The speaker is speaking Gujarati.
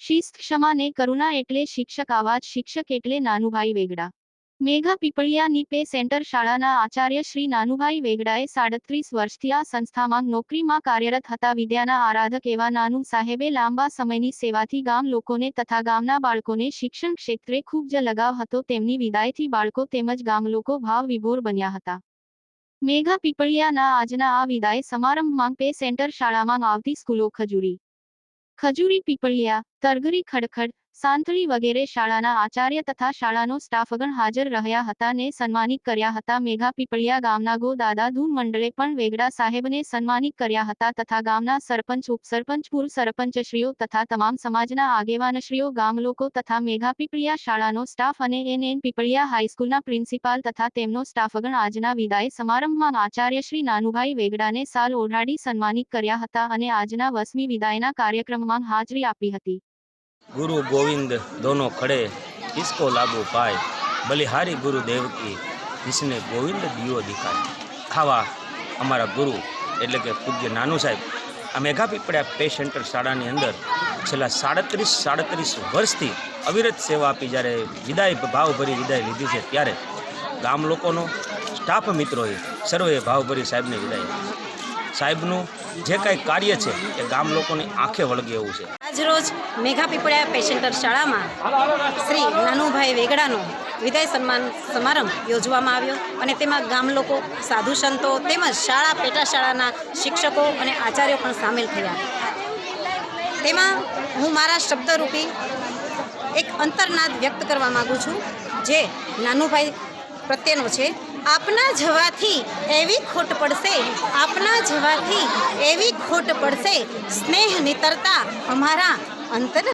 શિસ્ત ક્ષમા ને કરુણા એટલે શિક્ષક આવાજ શિક્ષક એટલે નાનુભાઈ વેગડા. મેઘા પીપળિયાની પે સેન્ટર શાળાના આચાર્ય શ્રી નાનુભાઈ વેગડાએ સાડત્રીસ વર્ષથી આ સંસ્થામાં નોકરીમાં કાર્યરત હતા. વિદ્યાના આરાધક એવા નાનુ સાહેબે લાંબા સમયની સેવાથી ગામ લોકોને તથા ગામના બાળકોને શિક્ષણ ક્ષેત્રે ખૂબ જ લગાવ હતો. તેમની વિદાયથી બાળકો તેમજ ગામ લોકો ભાવ વિભોર બન્યા હતા. મેઘા પીપળિયાના આજના આ વિદાય સમારંભમાં પે સેન્ટર શાળામાં આવતી સ્કૂલો ખજૂરી. ખજૂરી પીપળિયા તરગરી ખડખડ સાંતળી વગેરે શાળાના આચાર્ય તથા શાળાનો સ્ટાફગણ હાજર રહ્યા હતા ને સન્માનિત કર્યા હતા. મેઘા પીપળિયા ગામના ગો દાદા ધૂન મંડળે પણ વેગડા સાહેબને સન્માનિત કર્યા હતા તથા ગામના સરપંચ, ઉપસરપંચ, પૂર્વ સરપંચશ્રીઓ તથા તમામ સમાજના આગેવાનશ્રીઓ, ગામ લોકો તથા મેઘા પીપળિયા શાળાનો સ્ટાફ અને એન એન પીપળિયા હાઈસ્કૂલના પ્રિન્સિપાલ તથા તેમનો સ્ટાફગણ આજના વિદાય સમારંભમાં આચાર્ય શ્રી નાનુભાઈ વેગડાને સાલ ઓઢાડી સન્માનિત કર્યા હતા અને આજના વસમી વિદાયના કાર્યક્રમમાં હાજરી આપી હતી. ગુરુ ગોવિંદ દોનો ખડે, કિસકો લાગુ પાય. બલિહારી ગુરુદેવ કી જિસને ગોવિંદ દિયો દિખાય ખાવા, અમારા ગુરુ, એટલે કે પૂજ્ય નાનું સાહેબ, આ મેઘા પીપળા પે સેન્ટર શાળાની અંદર છેલ્લા સાડત્રીસ સાડત્રીસ વર્ષથી અવિરત સેવા આપી જ્યારે વિદાય ભાવભરી વિદાય લીધી છે ત્યારે ગામ લોકોનો, સ્ટાફ મિત્રોએ સર્વે ભાવભરી સાહેબને વિદાય. સાહેબનું જે કાંઈ કાર્ય છે એ ગામ લોકોની આંખે વળગે એવું છે. આજરોજ મેઘા પીપળિયા પેશન્ટર શાળામાં શ્રી નાનુભાઈ વેગડાનો વિદાય સન્માન સમારંભ યોજવામાં આવ્યો અને તેમાં ગામ લોકો, સાધુ સંતો તેમજ શાળા પેટા શાળાના શિક્ષકો અને આચાર્યો પણ સામેલ થયા. તેમાં હું મારા શબ્દરૂપી એક અંતરનાદ વ્યક્ત કરવા માગું છું જે નાનુભાઈ પ્રત્યેનો છે. આપના જવાથી એવી ખોટ પડશે આપના જવાથી એવી ખોટ પડશે. સ્નેહ નિતરતા અમારા અંતર